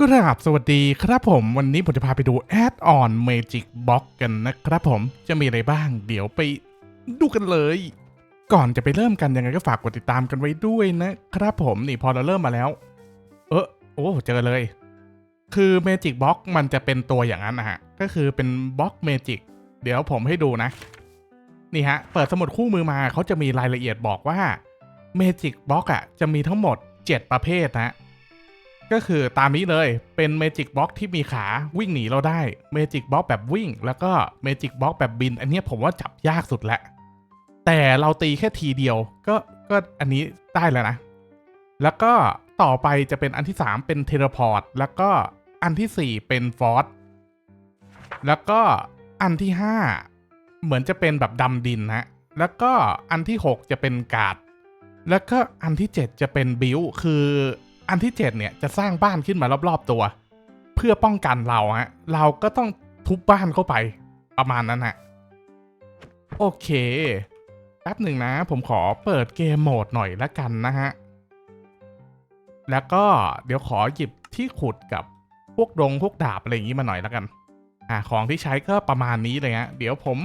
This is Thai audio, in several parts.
กราบสวัสดีครับผมวันนี้ผมจะพาไปดูแอดออน Magic Box กันนะครับผมจะมีอะไรบ้าง เดี๋ยวไปดูกันเลย ก่อนจะไปเริ่มกันยังไงก็ฝากกดติดตามกันไว้ด้วยนะครับผมนี่พอเราเริ่มมาแล้ว เออโอ้เจอเลย คือ Magic Box มันจะเป็นตัวอย่างนั้นนะฮะ ก็คือเป็นบล็อก Magic เดี๋ยวผมให้ดูนะ นี่ฮะ เปิดสมุดคู่มือมาเขาจะมีรายละเอียดบอกว่า Magic Box อะจะมีทั้งหมด 7 ประเภทนะ ก็คือตามนี้เลยเป็น Magic Box ที่มีขาวิ่งหนีเราได้ Magic Box แบบวิ่ง แล้วก็ Magic Box แบบบิน อันนี้ผมว่าจับยากสุดแหละ แต่เราตีแค่ทีเดียวก็ก็อันนี้ได้แล้วนะ แล้วก็ต่อไปจะเป็นอันที่ 3 เป็นเทเลพอร์ตแล้วก็อันทีสี่4 เป็นฟอร์สแล้วก็อันที่ 5 เหมือนจะเป็นแบบดำดินนะแล้วก็อันที่ 6 จะเป็นกาดแล้วก็อันที่ 7 จะเป็นบิลคือ อันที่ 7 เนี่ยจะสร้างบ้านขึ้นมารอบๆตัว เพื่อป้องกันเราฮะเราก็ต้องทุบบ้านเข้าไปประมาณนั้นฮะโอเคแป๊บหนึ่งนะ ผมขอเปิดเกมโหมดหน่อยละกันนะฮะ แล้วก็เดี๋ยวขอหยิบที่ขุดกับพวกดงพวกดาบอะไรอย่างนี้มาหน่อยละกันอ่าของที่ใช้ก็ประมาณนี้เลยฮะเดี๋ยวผม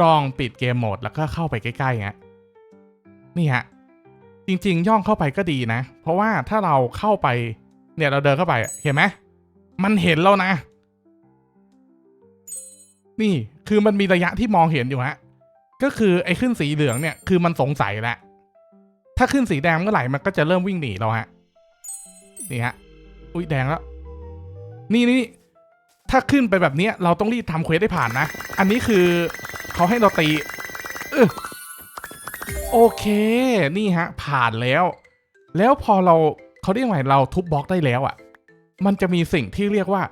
ลองปิดเกมโหมดแล้วก็เข้าไปใกล้ๆฮะนี่ฮะ จริง ๆ ย่องเข้าไปก็ดีนะ เพราะว่าถ้าเราเข้าไป เนี่ยเราเดินเข้าไปเห็นไหมมันเห็นแล้วนะ นี่คือมันมีระยะที่มองเห็นอยู่ฮะก็คือไอ้ขึ้นสีเหลืองเนี่ยคือมันสงสัยแล้วถ้าขึ้นสีแดงเมื่อไหร่มันก็จะเริ่มวิ่งหนีเราฮะนี่ฮะอุ้ยแดงแล้ว นี่นี่ถ้าขึ้นไปแบบเนี้ยเราต้องรีบทำเควสให้ผ่านนะ อันนี้คือเขาให้เราตีเออ โอเค นี่ฮะ ผ่านแล้ว แล้วพอเราเขาเรียกว่าไงเราทุบบล็อกได้แล้วอะ่ะ มันจะมีสิ่งที่เรียกว่า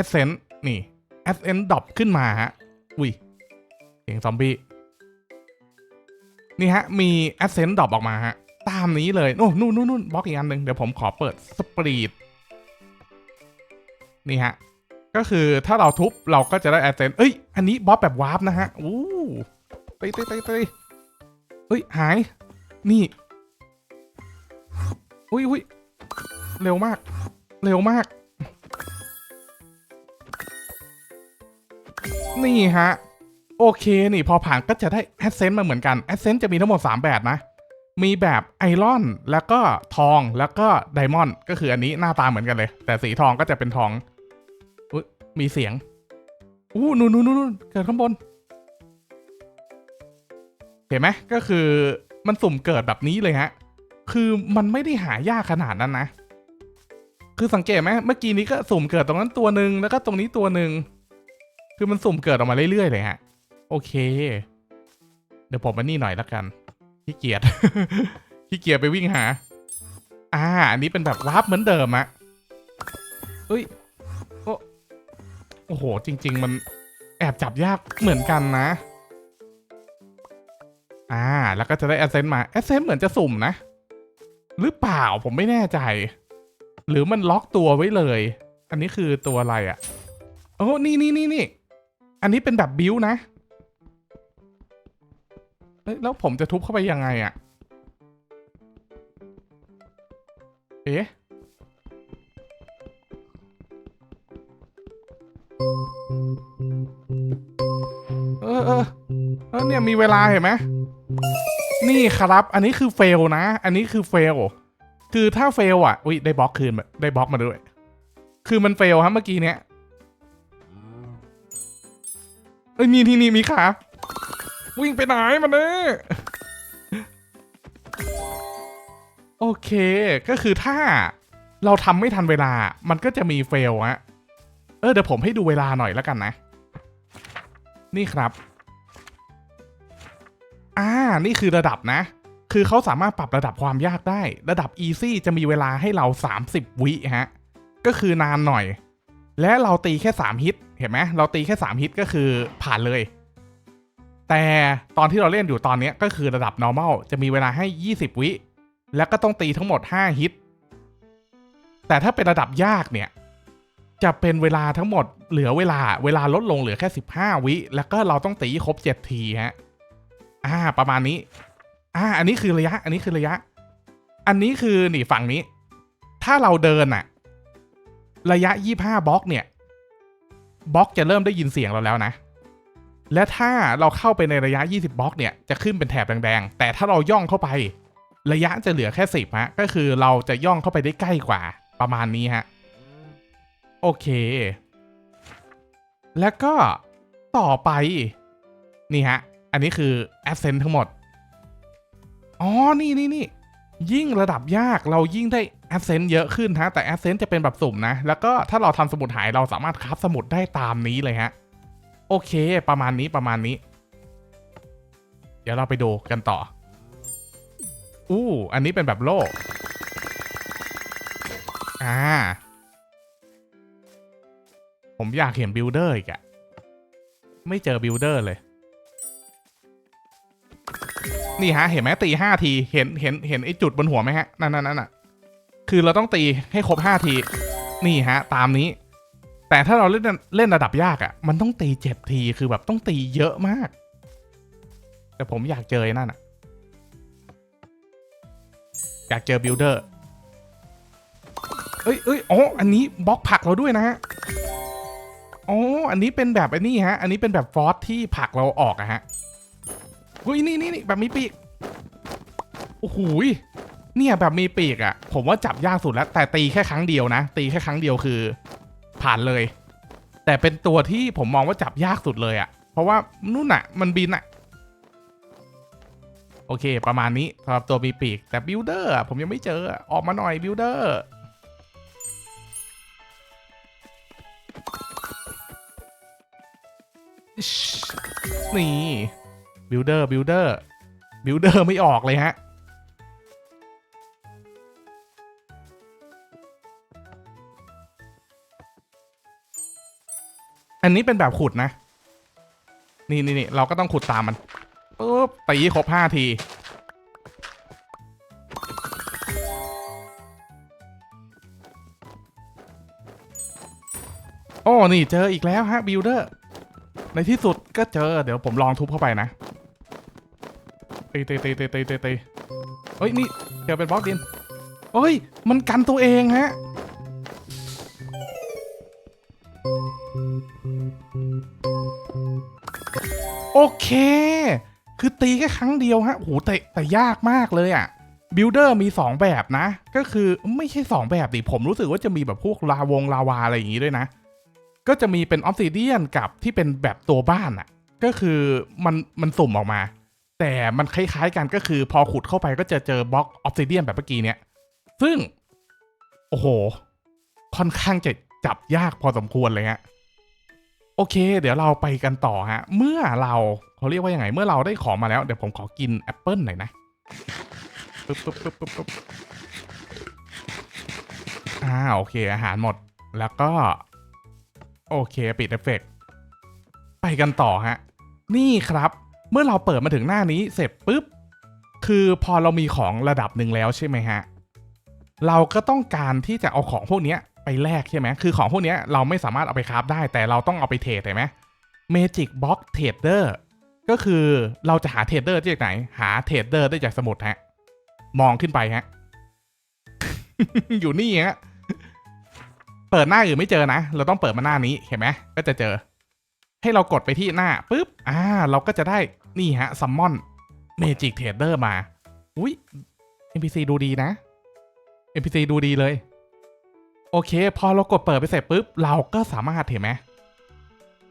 Essence นี่ Essence ดรอปขึ้นมาฮะ อุ้ยเสียงซอมบี้ นี่ฮะ มี Essence ดรอปออกมาฮะ ตามนี้เลย โอ้นู่นนู่นนู่นบล็อกอีกอันหนึ่งเดี๋ยวผมขอเปิดสปรีดนี่ฮะ ก็คือถ้าเราทุบเราก็จะได้ Essence เอ้ย อันนี้บล็อกแบบวาร์ปนะฮะ อู้ไปไปไปไป เฮ้ย หาย นี่ อุ้ยอุ้ยเร็วมาก เร็วมาก นี่ฮะ โอเค นี่พอผ่านก็จะได้แอสเซนต์มาเหมือนกันแอสเซนต์จะมีทั้งหมด 3 แบบนะ มีแบบไอรอน แล้วก็ทอง แล้วก็ไดมอนด์ ก็คืออันนี้หน้าตาเหมือนกันเลย แต่สีทองก็จะเป็นทองอมีเสียง อู้นู่นนู่นนู่นเกิดข้างบน เห็นไหมก็คือมันสุ่มเกิดแบบนี้เลยฮะ คือมันไม่ได้หายากขนาดนั้นนะ คือสังเกตไหมเมื่อกี้นี้ก็สุ่มเกิดตรงนั้นตัวหนึ่งแล้วก็ตรงนี้ตัวหนึ่ง คือมันสุ่มเกิดออกมาเรื่อยๆเลยฮะ โอเค เดี๋ยวผมมานี่หน่อยละกัน ขี้เกียจ ขี้เกียจไปวิ่งหา อ่า อันนี้เป็นแบบวาร์ปเหมือนเดิมอะเอ้ย โอ้โอ้โหจริง ๆ มันแอบจับยากเหมือนกันนะ อ่า แล้วก็จะได้แอสเซนต์มาแอสเซนต์เหมือนจะสุ่มนะ หรือเปล่าผมไม่แน่ใจ หรือมันล็อกตัวไว้เลย อันนี้คือตัวอะไรอะ่ะโอ้นี่นี่นี่นี่อันนี้เป็นแบบบิวนะแล้วผมจะทุบเข้าไปยังไงอะ่ะ เอ๊ะเออเออเออเนี่ยมีเวลาเห็นไหม นี่ครับ อันนี้คือเฟลนะ อันนี้คือเฟล คือถ้าเฟลอะ อุ้ยได้บล็อกคืนมาได้บล็อกมาด้วย คือมันเฟลครับเมื่อกี้เนี้ยเอ้ยมีที่นี่มีขาวิ่งไปไหนมันเนี่ยโอเคก็คือถ้าเราทำไม่ทันเวลา มันก็จะมีเฟลฮะเออเดี๋ยวผมให้ดูเวลาหน่อยแล้วกันนะ นี่ครับ อ่า นี่คือระดับนะ คือเขาสามารถปรับระดับความยากได้ ระดับ Easy จะมีเวลาให้เรา 30 วิฮะ ก็คือนานหน่อย และเราตีแค่ 3 ฮิต เห็นไหมเราตีแค่ 3 ฮิตก็คือผ่านเลย แต่ตอนที่เราเล่นอยู่ตอนนี้ก็คือระดับ normal จะมีเวลาให้ 20 วิ แล้วก็ต้องตีทั้งหมด 5 ฮิต แต่ถ้าเป็นระดับยากเนี่ยจะเป็นเวลาทั้งหมดเหลือเวลาเวลาลดลงเหลือแค่ 15 วิ แล้วก็เราต้องตีครบ 7 ทีฮะ อ่า ประมาณนี้ อ่า อันนี้คือระยะ อันนี้คือระยะ อันนี้คือนี่ฝั่งนี้ ถ้าเราเดินอะระยะ25บล็อกเนี่ยบล็อกจะเริ่มได้ยินเสียงเราแล้วนะ และถ้าเราเข้าไปในระยะ 20 บล็อกเนี่ย จะขึ้นเป็นแถบแดงๆ แต่ถ้าเราย่องเข้าไประยะจะเหลือแค่ 10ฮะ ก็คือเราจะย่องเข้าไปได้ใกล้กว่า ประมาณนี้ฮะ โอเค แล้วก็ต่อไป นี่ฮะ อันนี้คือ Ascent ทั้งหมด อ๋อ นี่นี่นี่ยิ่งระดับยากเรายิ่งได้ Ascent เยอะขึ้นฮะ แต่ Ascent จะเป็นแบบสุ่มนะ แล้วก็ถ้าเราทำสมุดหายเราสามารถคราฟสมุดได้ตามนี้เลยฮะ โอเค ประมาณนี้ประมาณนี้ เดี๋ยวเราไปดูกันต่อ อู้ อันนี้เป็นแบบโล่อ่า ผมอยากเห็นบิลเดอร์อีกอะไม่เจอบิลเดอร์เลย นี่ฮะ เห็นไหมตีห้าที เห็นเห็นเห็นไอ้จุดบนหัวไหมฮะ นั่นนั่นนั่นอะ คือเราต้องตีให้ครบห้าที นี่ฮะ ตามนี้ แต่ถ้าเราเล่นเล่นระดับยากอะ มันต้องตีเจ็ดที คือแบบต้องตีเยอะมาก แต่ผมอยากเจอนั่นอะ อยากเจอบิลเดอร์ เอ้ยเอ้ยอ๋อ อันนี้บล็อกผลักเราด้วยนะฮะอ๋อ อันนี้เป็นแบบไอ้นี่ฮะ อันนี้เป็นแบบฟอสที่ผลักเราออกอะฮะ อุ้ยนี่นี่นี่แบบมีปีกโอ้โหเนี่ยแบบมีปีกอะผมว่าจับยากสุดแล้ว แต่ตีแค่ครั้งเดียวนะ ตีแค่ครั้งเดียวคือ ผ่านเลย แต่เป็นตัวที่ผมมองว่าจับยากสุดเลยอะเพราะว่านู่นอะมันบินอะโอเค ประมาณนี้สำหรับตัวมีปีก แต่บิลเดอร์ผมยังไม่เจอออกมาหน่อยบิลเดอร์นี่ บิลเดอร์บิลเดอร์บิลเดอร์ไม่ออกเลยฮะ อันนี้เป็นแบบขุดนะ นี่นี่นี่เราก็ต้องขุดตามมันปุ๊บตีครบห้าที โอ้ นี่เจออีกแล้วฮะบิลเดอร์ ในที่สุดก็เจอ เดี๋ยวผมลองทุบเข้าไปนะ ตีตีตีตีตีตีตีเฮ้ยนี่เจอเป็นบล็อกดินเฮ้ย มันกันตัวเองฮะโอเค คือตีแค่ครั้งเดียวฮะโหแต่แต่ยากมากเลยอะ่ะบิลดเดอร์มี 2 แบบนะ ก็คือไม่ใช่ 2 แบบดิผมรู้สึกว่าจะมีแบบพวกลาวงลาวาอะไรอย่างงี้ด้วยนะ ก็จะมีเป็นออฟซิเดียนกับที่เป็นแบบตัวบ้านอะ่ะ ก็คือมันมันสุ่มออกมา แต่มันคล้ายๆกันก็คือพอขุดเข้าไปก็จะเจอบล็อกออฟซิเดียนแบบเมื่อกี้เนี้ยซึ่ง โอ้โห ค่อนข้างจะจับยากพอสมควรเลยฮะโอเค เดี๋ยวเราไปกันต่อฮะ เมื่อเราเขาเรียกว่ายังไง เมื่อเราได้ของมาแล้ว เดี๋ยวผมขอกินแอปเปิลหน่อยนะปึ๊บปึ๊บปึ๊บปึ๊บปึ๊บอ่าโอเค อาหารหมดแล้วก็ โอเค ปิดเอฟเฟกต์ไปกันต่อฮะ นี่ครับ เมื่อเราเปิดมาถึงหน้านี้เสร็จปุ๊บ คือพอเรามีของระดับหนึ่งแล้วใช่ไหมฮะ เราก็ต้องการที่จะเอาของพวกนี้ไปแลกใช่ไหมคือของพวกนี้เราไม่สามารถเอาไปคราฟได้ แต่เราต้องเอาไปเทรดเห็นไหม Magic Box Trader ก็คือเราจะหาเทรดเดอร์จากไหน หาเทรดเดอร์ได้จากสมุดฮะ มองขึ้นไปฮะ อยู่นี่ฮะ เปิดหน้าอื่นไม่เจอนะ เราต้องเปิดมาหน้านี้เห็นไหมก็จะเจอ ให้เรากดไปที่หน้าปุ๊บ อ่า เราก็จะได้ นี่ฮะซัมมอนเมจิกเทรดเดอร์มา อุ้ย NPC ดูดีนะ NPC ดูดีเลย โอเค พอเรากดเปิดไปเสร็จปุ๊บ เราก็สามารถเห็นไหม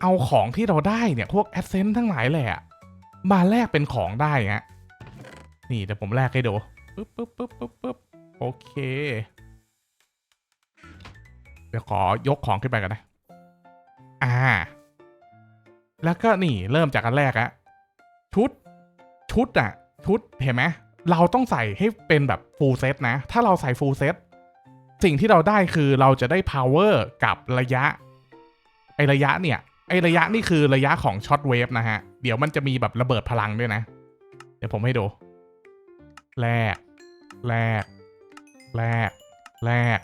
เอาของที่เราได้เนี่ย พวกแอดเซนต์ทั้งหลายแหละ มาแลกเป็นของได้ฮะนี่เดี๋ยวผมแลกให้ดูปุ๊บปุ๊บปุ๊บปุ๊บปุ๊บโอเค เดี๋ยวขอยกของขึ้นไปกันนะ อ่า แล้วก็นี่เริ่มจากอันแรกอะ ชุดชุดอะชุดเห็นไหมเราต้องใส่ให้เป็นแบบฟูลเซตนะ ถ้าเราใส่ฟูลเซตสิ่งที่เราได้คือเราจะได้ power กับระยะ ไอระยะเนี่ย ไอระยะนี่คือระยะของช็อตเวฟนะฮะ เดี๋ยวมันจะมีแบบระเบิดพลังด้วยนะ เดี๋ยวผมให้ดู แรก แรก แรก แรก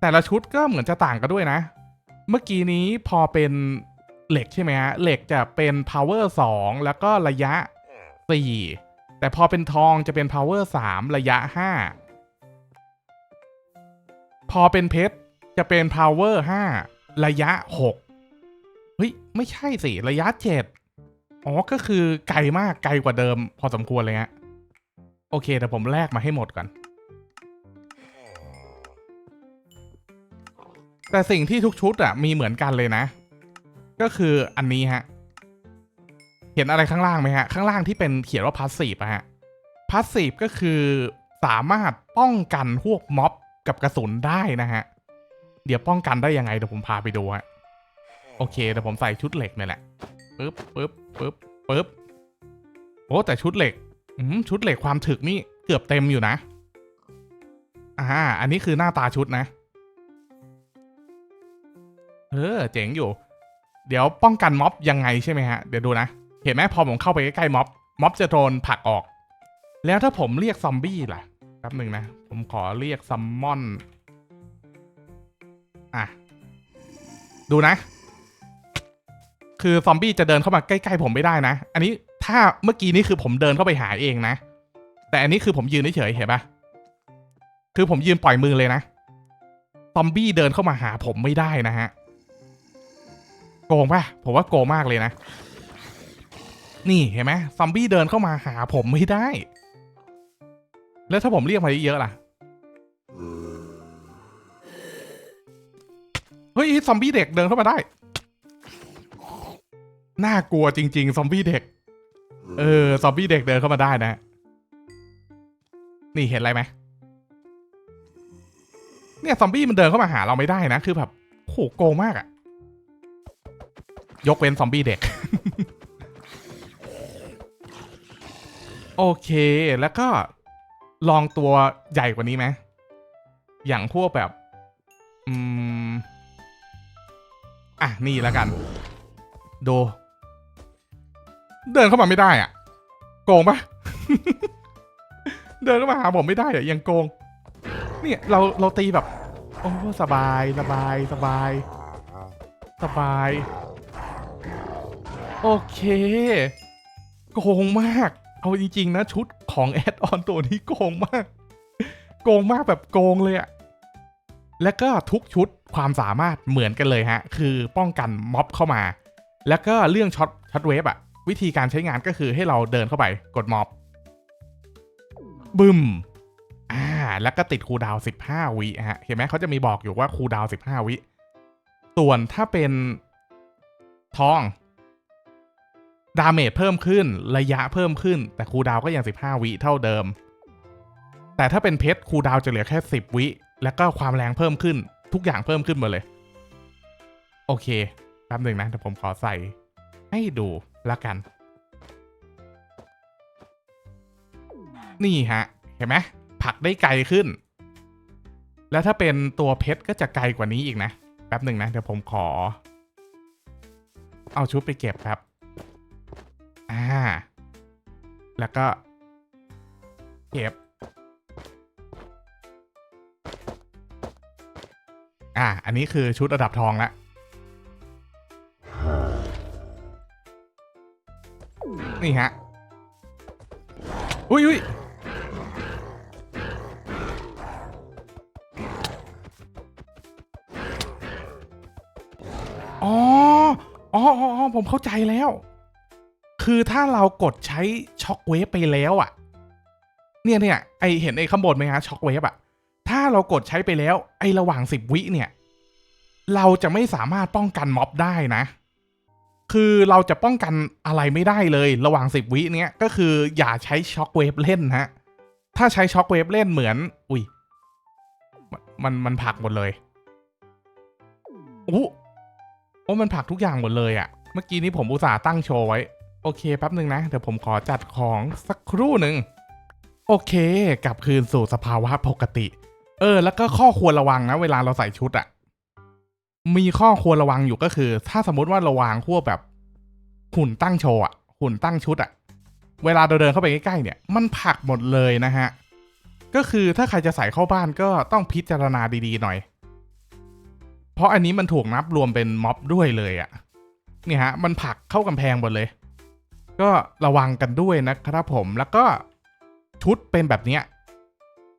แต่ละชุดก็เหมือนจะต่างกันด้วยนะ เมื่อกี้นี้พอเป็น เหล็กใช่ไหมฮะเหล็กจะเป็น power 2 แล้วก็ระยะ 4 แต่พอเป็นทองจะเป็น power 3 ระยะ5พพอเป็นเพชรจะเป็น power 5 ระยะ 6 เฮ้ย ไม่ใช่สิ ระยะ 7 อ๋อ ก็คือไกลมากไกลกว่าเดิม พอสมควรเลยฮะโอเคแต่ผมแลกมาให้หมดก่อน แต่สิ่งที่ทุกชุดอะมีเหมือนกันเลยนะ ก็คืออันนี้ฮะ เห็นอะไรข้างล่างไหมฮะ ข้างล่างที่เป็นเขียนว่าพาสซีฟอะฮะพาสซีฟก็คือสามารถป้องกันพวกม็อบกับกระสุนได้นะฮะ เดี๋ยวป้องกันได้ยังไงเดี๋ยวผมพาไปดูฮะ โอเคเดี๋ยวผมใส่ชุดเหล็กนี่แหละปึ๊บปึ๊บปึ๊บปึ๊บโอ้แต่ชุดเหล็กอืมชุดเหล็กความถึกนี่เกือบเต็มอยู่นะอ่าอันนี้คือหน้าตาชุดนะ เออ เจ๋งอยู่ เดี๋ยวป้องกันม็อบยังไงใช่ไหมฮะ เดี๋ยวดูนะ เห็นไหมพอผมเข้าไปใกล้ๆม็อบ ม็อบจะโดนผลักออก แล้วถ้าผมเรียกซอมบี้ล่ะแป๊บหนึ่งนะ ผมขอเรียกซัมมอน อะ ดูนะ คือซอมบี้จะเดินเข้ามาใกล้ๆผมไม่ได้นะ อันนี้ถ้าเมื่อกี้นี่คือผมเดินเข้าไปหาเองนะ แต่อันนี้คือผมยืนเฉยเห็นปะคือผมยืนปล่อยมือเลยนะ ซอมบี้เดินเข้ามาหาผมไม่ได้นะฮะ งป่ะ ผมว่าโกงมากเลยนะ นี่เห็นไหมซอมบี้เดินเข้ามาหาผมไม่ได้ แล้วถ้าผมเรียกมาเยอะล่ะ เฮ้ยซอมบี้เด็กเดินเข้ามาได้ น่ากลัวจริง ๆ ซอมบี้เด็ก เออ ซอมบี้เด็กเดินเข้ามาได้นะ นี่เห็นอะไรไหมเนี่ยซอมบี้มันเดินเข้ามาหาเราไม่ได้นะ คือแบบโหโกงมากอะ ยกเว้นซอมบี้เด็ก โอเค แล้วก็ลองตัวใหญ่กว่านี้ไหม อย่างพวกแบบ อืม อะ นี่แล้วกัน ดู เดินเข้ามาไม่ได้อะ โกงปะเดินเข้ามาหาผมไม่ได้อะยังโกง เนี่ยเราเราตีแบบ โอ้สบายสบายสบาย สบาย โอเค โกงมาก เอาจริงๆนะชุดของแอดออนตัวนี้โกงมาก โกงมากแบบโกงเลยอะแล้วก็ทุกชุดความสามารถเหมือนกันเลยฮะ คือป้องกันม็อบเข้ามา แล้วก็เรื่องช็อตช็อตเวฟอะวิธีการใช้งานก็คือให้เราเดินเข้าไปกดม็อบบึมอ่า แล้วก็ติดคูดาว 15 วิฮะ เห็นไหมเขาจะมีบอกอยู่ว่าคูดาว 15 วิ ส่วนถ้าเป็นทอง ดาเมจเพิ่มขึ้นระยะเพิ่มขึ้น แต่คูดาวก็ยัง 15 วิเท่าเดิม แต่ถ้าเป็นเพชรคูดาวจะเหลือแค่ 10 วิ แล้วก็ความแรงเพิ่มขึ้น ทุกอย่างเพิ่มขึ้นหมดเลย โอเคแป๊บหนึ่งนะเดี๋ยวผมขอใส่ ให้ดูละกัน นี่ฮะ เห็นไหมผลักได้ไกลขึ้น แล้วถ้าเป็นตัวเพชรก็จะไกลกว่านี้อีกนะแป๊บหนึ่งนะเดี๋ยวผมขอ เอาชุดไปเก็บครับ อ่า แล้วก็ เก็บ อ่า อันนี้คือชุดระดับทองละนี่ฮะ อุ้ยอุ้ยอ๋อ อ๋ออ๋ออ๋อผมเข้าใจแล้ว คือถ้าเรากดใช้ช็อคเวฟไปแล้วอะเนี่ยเนี่ยไอเห็นไอข้างบนไหมฮะช็อคเวฟอะถ้าเรากดใช้ไปแล้ว ไอระหว่างสิบวิเนี่ย เราจะไม่สามารถป้องกันม็อบได้นะ คือเราจะป้องกันอะไรไม่ได้เลยระหว่างสิบวิเนี้ยก็คืออย่าใช้ช็อคเวฟเล่นฮะ ถ้าใช้ช็อคเวฟเล่นเหมือน อุ้ย มันมันผักหมดเลยโอ้โอ้มันผักทุกอย่างหมดเลยอะเมื่อกี้นี้ผมอุตส่าห์ตั้งโชว์ไว้ โอเคแป๊บหนึ่งนะ เดี๋ยวผมขอจัดของสักครู่หนึ่งโอเค กลับคืนสู่สภาวะปกติ เออ แล้วก็ข้อควรระวังนะ เวลาเราใส่ชุดอะมีข้อควรระวังอยู่ก็คือ ถ้าสมมติว่าระวางพวกแบบหุ่นตั้งโชว์อะหุ่นตั้งชุดอะเวลาเราเดินเข้าไปใกล้ๆเนี่ย มันผักหมดเลยนะฮะ ก็คือถ้าใครจะใส่เข้าบ้านก็ต้องพิจารณาดีๆหน่อย เพราะอันนี้มันถูกนับรวมเป็นม็อบด้วยเลยอะเนี่ยฮะ มันผักเข้ากำแพงหมดเลย ก็ระวังกันด้วยนะครับผมแล้วก็ชุดเป็นแบบเนี้ย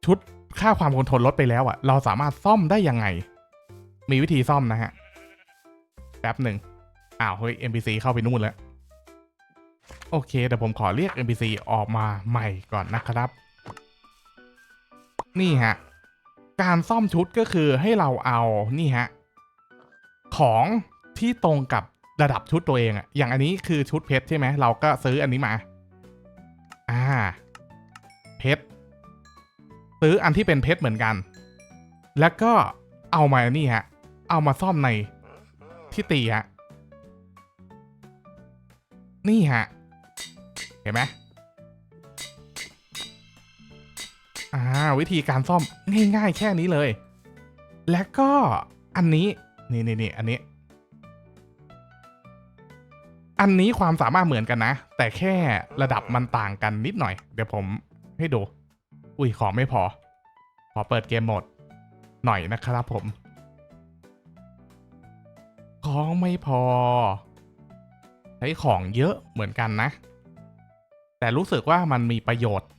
ชุดค่าความคงทนลดไปแล้วอะเราสามารถซ่อมได้ยังไง มีวิธีซ่อมนะฮะแป๊บหนึ่งอ้าวเฮ้ย NPC เข้าไปนู่นแล้ว โอเคเดี๋ยวผมขอเรียก NPC ออกมาใหม่ก่อนนะครับ นี่ฮะ การซ่อมชุดก็คือให้เราเอานี่ฮะ ของที่ตรงกับ ระดับชุดตัวเองอะอย่างอันนี้คือชุดเพชรใช่ไหมเราก็ซื้ออันนี้มา อ่า เพชรซื้ออันที่เป็นเพชรเหมือนกัน แล้วก็เอามาอันี่ฮะ เอามาซ่อมในที่ตีฮะ นี่ฮะ เห็นไหมอ่า วิธีการซ่อมง่ายๆแค่นี้เลย และก็อันนี้ นี่นี่นี่อันนี้ อันนี้ความสามารถเหมือนกันนะ แต่แค่ระดับมันต่างกันนิดหน่อย เดี๋ยวผมให้ดู อุ้ยของไม่พอ ขอเปิดเกมโหมด หน่อยนะครับผม ของไม่พอ ใช้ของเยอะเหมือนกันนะ แต่รู้สึกว่ามันมีประโยชน์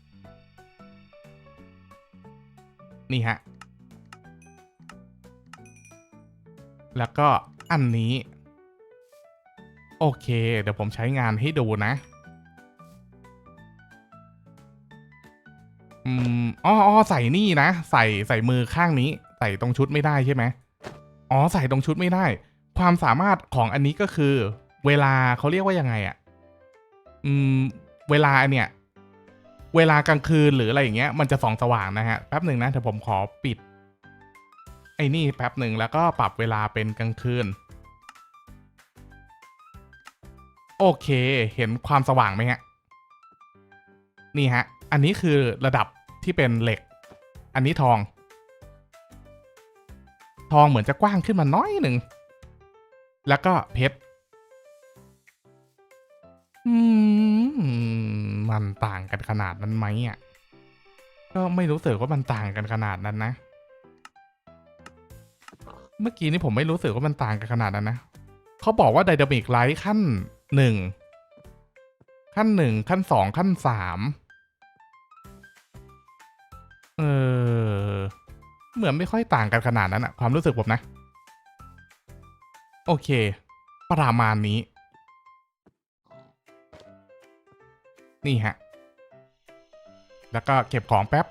นี่ฮะ แล้วก็อันนี้ โอเค เดี๋ยวผมใช้งานให้ดูนะ อืมอ๋ออใส่นี่นะ ใส่ใส่มือข้างนี้ ใส่ตรงชุดไม่ได้ใช่ไหมอ๋อ ใส่ตรงชุดไม่ได้ ความสามารถของอันนี้ก็คือ เวลาเขาเรียกว่ายังไงอะ่ะ อืม เวลาเนี่ย เวลากลางคืนหรืออะไรอย่างเงี้ย มันจะส่องสว่างนะฮะ แป๊บหนึ่งนะเดี๋ยวผมขอปิด ไอ้นี่แป๊บหนึ่งแล้วก็ปรับเวลาเป็นกลางคืน โอเคเห็นความสว่างไหมฮะ นี่ฮะ อันนี้คือระดับที่เป็นเหล็ก อันนี้ทอง ทองเหมือนจะกว้างขึ้นมาน้อยหนึ่ง แล้วก็เพชรมมันต่างกันขนาดนั้นไหมอะ ก็ไม่รู้สึกว่ามันต่างกันขนาดนั้นนะ เมื่อกี้นี่ผมไม่รู้สึกว่ามันต่างกันขนาดนั้นนะ เขาบอกว่าไดนามิกไลท์ขั้น หนึ่งขั้นหนึ่งขั้นสองขั้นสามเออเหมือนไม่ค่อยต่างกันขนาดนั้นอะความรู้สึกผมนะ โอเค ประมาณนี้ นี่ฮะ แล้วก็เก็บของแป๊บ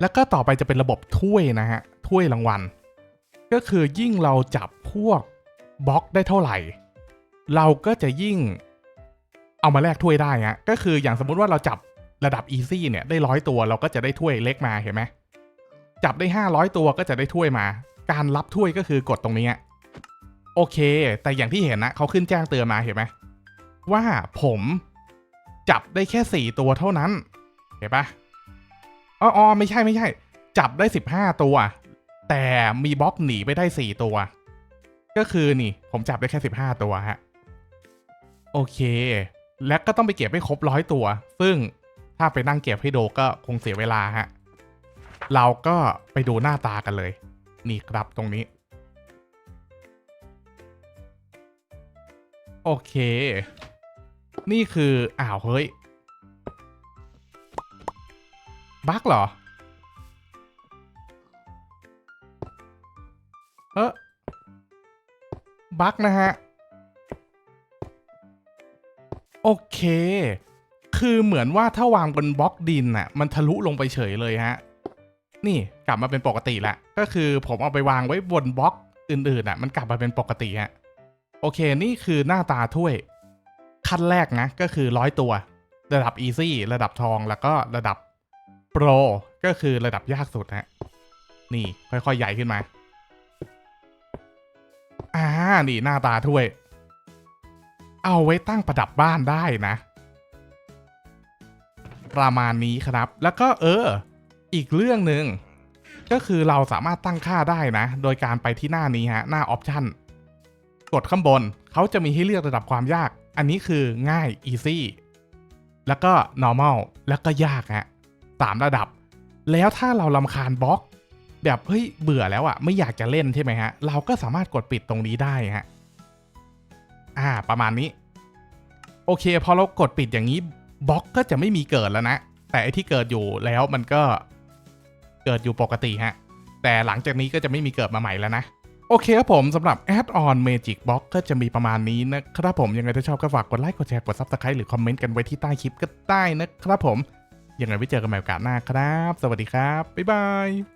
แล้วก็ต่อไปจะเป็นระบบถ้วยนะฮะ ถ้วยรางวัล ก็คือยิ่งเราจับพวกบล็อกได้เท่าไหร่ เราก็จะยิ่งเอามาแลกถ้วยได้ฮะก็คืออย่างสมมุติว่าเราจับระดับ Easy เนี่ยได้ร้อยตัวเราก็จะได้ถ้วยเล็กมาเห็นไหมจับได้ 500 ตัวก็จะได้ถ้วยมา การรับถ้วยก็คือกดตรงนี้โอเค แต่อย่างที่เห็นนะเขาขึ้นแจ้งเตือนมาเห็นไหมว่าผมจับได้แค่ 4 ตัวเท่านั้น เห็นปะอ๋อออไม่ใช่ไม่ใช่ จับได้ 15 ตัว แต่มีบล็อกหนีไปได้ 4 ตัว ก็คือนี่ ผมจับได้แค่ 15 ตัวฮะ โอเค และก็ต้องไปเก็บให้ครบร้อยตัว ซึ่งถ้าไปนั่งเก็บให้โดก็คงเสียเวลาฮะ เราก็ไปดูหน้าตากันเลย นี่ครับตรงนี้ โอเค นี่คืออ้าวเฮ้ย บั๊กเหรอ เออบั๊กนะฮะ โอเค คือเหมือนว่าถ้าวางบนบล็อกดินน่ะ มันทะลุลงไปเฉยเลยฮะ นี่กลับมาเป็นปกติล้วก็คือผมเอาไปวางไว้บนบล็อกอื่นๆอะ มันกลับมาเป็นปกติฮะ โอเค นี่คือหน้าตาถ้วย ขั้นแรกนะ ก็คือร้อยตัว ระดับ Easy ระดับทอง แล้วก็ระดับโปร ก็คือระดับยากสุดฮะ นี่ค่อยๆใหญ่ขึ้นมา อ่า นี่หน้าตาถ้วย เอาไว้ตั้งประดับบ้านได้นะ ประมาณนี้ครับ แล้วก็เออ อีกเรื่องหนึ่งก็คือเราสามารถตั้งค่าได้นะ โดยการไปที่หน้านี้ฮะ หน้าออปชันกดข้างบนเขาจะมีให้เลือกระดับความยาก อันนี้คือง่าย easy แล้วก็ normal แล้วก็ยากฮะสามระดับ แล้วถ้าเราลำคาญบล็อก แบบเฮ้ยเบื่อแล้วอะไม่อยากจะเล่นใช่ไหมฮะ เราก็สามารถกดปิดตรงนี้ได้ฮะ อ่า ประมาณนี้ โอเค พอเรากดปิดอย่างนี้บล็อกก็จะไม่มีเกิดแล้วนะ แต่ไอที่เกิดอยู่แล้วมันก็เกิดอยู่ปกติฮะ แต่หลังจากนี้ก็จะไม่มีเกิดมาใหม่แล้วนะ โอเคครับผมสำหรับ Add on Magic Box ก็จะมีประมาณนี้นะครับผม ยังไงถ้าชอบก็ฝากกดไลค์ กดแชร์ กด Subscribe หรือคอมเมนต์กันไว้ที่ใต้คลิปก็ได้นะครับผม ยังไงไว้เจอกันใหม่โอกาสหน้าครับ สวัสดีครับ บ๊ายบาย